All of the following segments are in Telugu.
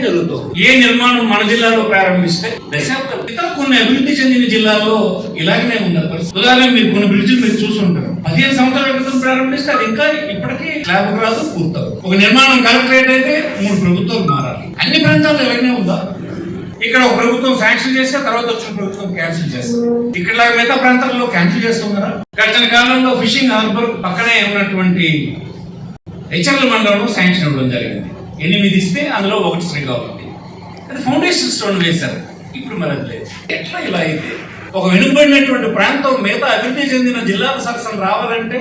ఏ నిర్మాణం మన జిల్లాలో ప్రారంభిస్తే దశాబ్దం ఇతర కొన్ని అభివృద్ధి చెందిన జిల్లాల్లో ఇలాగనే ఉన్నారు ఉదాహరణ మీరు కొన్ని బ్రిడ్జిలు మీరు చూసుంటారు. పదిహేను సంవత్సరాల క్రితం ప్రారంభిస్తే అది ఇంకా ఇప్పటికీ స్లాబ్ రాదు పూర్తవు. ఒక నిర్మాణం కలెక్టరేట్ అయితే మూడు ప్రభుత్వాలు మారాలి. అన్ని ప్రాంతాల్లో ఇలాగనే ఉందా? ఇక్కడ ఒక ప్రభుత్వం శాంక్షన్ చేస్తే తర్వాత వచ్చిన ప్రభుత్వం క్యాన్సిల్ చేస్తారు ఇక్కడ మిగతా ప్రాంతాల్లో క్యాన్సిల్ చేస్తున్నారా? గడిచిన కాలంలో ఫిషింగ్ హార్బర్ పక్కనే ఉన్నటువంటి హెచ్ఎల్ మండలంలో శాంక్షన్ ఇవ్వడం జరిగింది. ఎనిమిది ఇస్తే అందులో ఒకటి శ్రీకాకుళం అది ఫౌండేషన్ స్టోన్ వేశారు. ఇప్పుడు మరి అది లేదు. ఎట్లా ఇలా అయితే? ఒక వెనుకబడినటువంటి ప్రాంతం మిగతా అభివృద్ధి చెందిన జిల్లాల సరసన రావాలంటే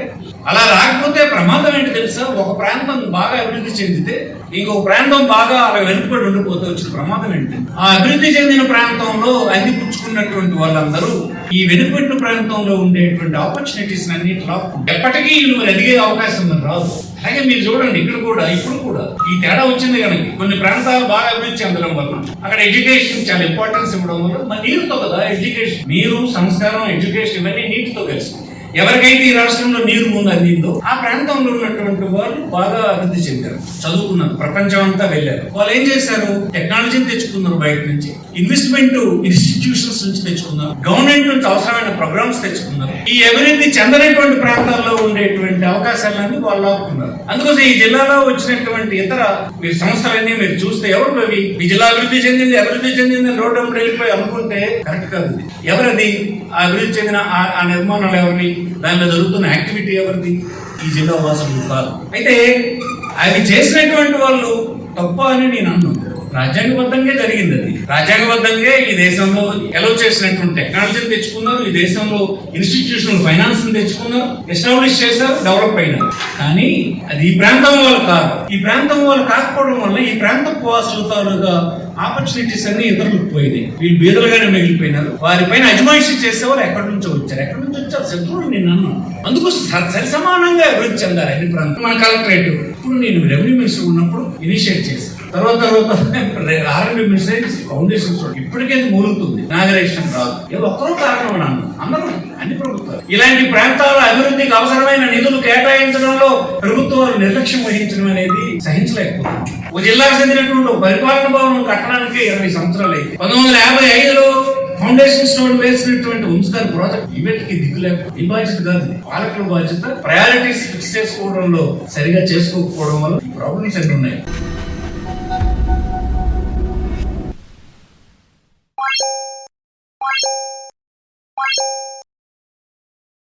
అలా రాకపోతే ప్రమాదం ఏంటి తెలుసా? ఒక ప్రాంతం బాగా అభివృద్ధి చెందితే ఇంకొక ప్రాంతం బాగా అలా వెనుకబడి ఉండిపోతే వచ్చిన ప్రమాదం ఏంటి? ఆ అభివృద్ధి చెందిన ప్రాంతంలో అందిపుచ్చుకున్నటువంటి వాళ్ళందరూ ఈ వెనుకబడిన ప్రాంతంలో ఉండేటువంటి ఆపర్చునిటీస్ అన్నిటి ఎప్పటికీ వీళ్ళు ఎదిగే అవకాశం మనకు రాదు. అలాగే మీరు చూడండి ఇక్కడ కూడా ఇప్పుడు కూడా ఈ తేడా వచ్చింది కనుక కొన్ని ప్రాంతాలు బాగా అభివృద్ధి చెందడం వల్ల అక్కడ ఎడ్యుకేషన్ చాలా ఇంపార్టెన్స్ ఇవ్వడం వల్ల మరి నీరుతో కదా ఎడ్యుకేషన్ నీరు సంస్కారం ఎడ్యుకేషన్ ఇవన్నీ నీటితో కలిసి. ఎవరికైతే ఈ రాష్ట్రంలో నీరు ముందు అందిందో ఆ ప్రాంతంలో ఉన్నటువంటి వాళ్ళు బాగా అభివృద్ధి చెందారు. చదువుకున్నారు. ప్రపంచం అంతా వెళ్ళారు. వాళ్ళు ఏం చేశారు? టెక్నాలజీని తెచ్చుకున్నారు బయట నుంచి. ఇన్వెస్ట్మెంట్ ఇన్స్టిట్యూషన్స్ నుంచి తెచ్చుకున్నారు. గవర్నమెంట్ నుంచి అవసరమైన ప్రోగ్రామ్స్ తెచ్చుకున్నారు. ఈ అభివృద్ధి చెందనటువంటి ప్రాంతాల్లో ఉండేటువంటి అవకాశాలన్నీ వాళ్ళు ఆపుకున్నారు. అందుకోసం ఈ జిల్లాలో వచ్చినటువంటి ఇతర మీరు సంస్థలన్నీ మీరు చూస్తే ఎవరు అవి? ఈ జిల్లా అభివృద్ధి చెందింది అభివృద్ధి చెందింది రోడ్డు వెళ్ళిపోయి అనుకుంటే కరెక్ట్ కాదు ఎవరది? ఆ అభివృద్ధి చెందిన ఆ- ఆ నిర్మాణాలు ఎవరివి? దానిలో జరుగుతున్న యాక్టివిటీ ఎవరిది? ఈ జిల్లా వాసులు కాదు. అయితే అవి చేసినటువంటి వాళ్ళు తప్ప అని నేను అన్నాను రాజ్యాంగబద్ధంగా జరిగింది అది. రాజ్యాంగబద్ధంగా ఈ దేశంలో ఎలవ్ చేసినటువంటి టెక్నాలజీని తెచ్చుకున్నారు ఈ దేశంలో ఇన్స్టిట్యూషనల్ ఫైనాన్స్ తెచ్చుకున్నారు ఎస్టాబ్లిష్ చేశారు డెవలప్ అయినారు. కానీ అది ఈ ప్రాంతం వాళ్ళు కాదు. ఈ ప్రాంతం వాళ్ళు కాకపోవడం వల్ల ఈ ప్రాంతం వాసులు తాలూగా ఆపర్చునిటీస్ అన్ని ఇతరులకు పోయినాయి వీళ్ళు బీదలుగానే మిగిలిపోయినారు. వారిపైన అజమాయిషి చేసేవారు ఎక్కడి నుంచో వచ్చారు. ఎక్కడి నుంచి వచ్చారు? శత్రువులు నేను అన్నాను అందుకు స- సరి సమానంగా అభివృద్ధి చెందారు అన్ని ప్రాంతం మన కలెక్టరేట్. ఇప్పుడు నేను రెవెన్యూ మినిస్టర్ ఉన్నప్పుడు ఇనిషియేట్ చేశాను. తర్వాత తర్వాత ఆర్ఎండి మినిస్టర్ ఫౌండేషన్ ఇప్పటికే మూలుగుతుంది. నాగరేషన్ రాదు. ఏ ఒక్కరూ కారణం అన్నాను అందరూ అన్ని ప్రభుత్వాలు. ఇలాంటి ప్రాంతాల అభివృద్ధికి అవసరమైన నిధులు కేటాయించడంలో ప్రభుత్వాలు నిర్లక్ష్యం వహించడం అనేది సహించలేకపోతుంది ఒక జిల్లాకు చెందినటువంటి పరిపాలన కట్టడానికి ఇరవై సంవత్సరాలు అయింది. పంతొమ్మిది వందల యాభై ఐదులో ఫౌండేషన్ స్టోన్ వేసినటువంటి ఉంచుతారు ప్రాజెక్ట్ ఈవెంట్కి దిక్కు లేకపోతే ఈ బాధ్యత కాదు పాలకుల బాధ్యత. ప్రయారిటీస్ ఫిక్స్ చేసుకోవడంలో సరిగా చేసుకోకపోవడం వల్ల ఈ ప్రాబ్లమ్స్ అన్ని ఉన్నాయి.